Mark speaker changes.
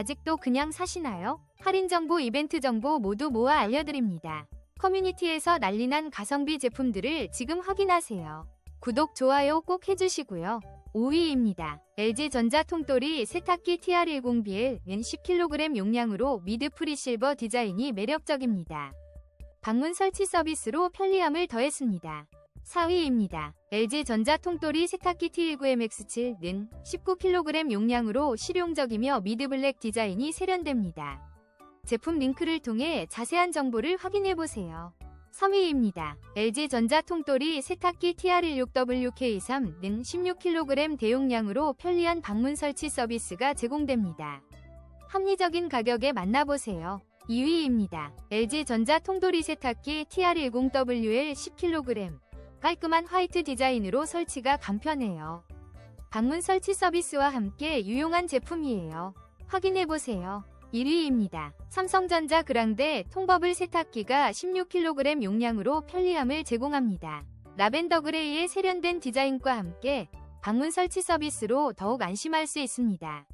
Speaker 1: 아직도 그냥 사시나요? 할인 정보, 이벤트 정보 모두 모아 알려드립니다. 커뮤니티에서 난리난 가성비 제품들을 지금 확인하세요. 구독, 좋아요 꼭 해주시고요. 5위입니다. LG전자 통돌이 세탁기 TR10BL은 10kg 용량으로 미드 프리 실버 디자인이 매력적입니다. 방문 설치 서비스로 편리함을 더했습니다. 4위입니다. LG전자 통돌이 세탁기 T19MX7는 19kg 용량으로 실용적이며 미드블랙 디자인이 세련됩니다. 제품 링크를 통해 자세한 정보를 확인해보세요. 3위입니다. LG전자 통돌이 세탁기 TR16WK3는 16kg 대용량으로 편리한 방문 설치 서비스가 제공됩니다. 합리적인 가격에 만나보세요. 2위입니다. LG전자 통돌이 세탁기 TR10WL 10kg 깔끔한 화이트 디자인으로 설치가 간편해요. 방문 설치 서비스와 함께 유용한 제품이에요. 확인해보세요. 1위입니다. 삼성전자 그랑데 통버블 세탁기가 16kg 용량으로 편리함을 제공합니다. 라벤더 그레이의 세련된 디자인과 함께 방문 설치 서비스로 더욱 안심할 수 있습니다.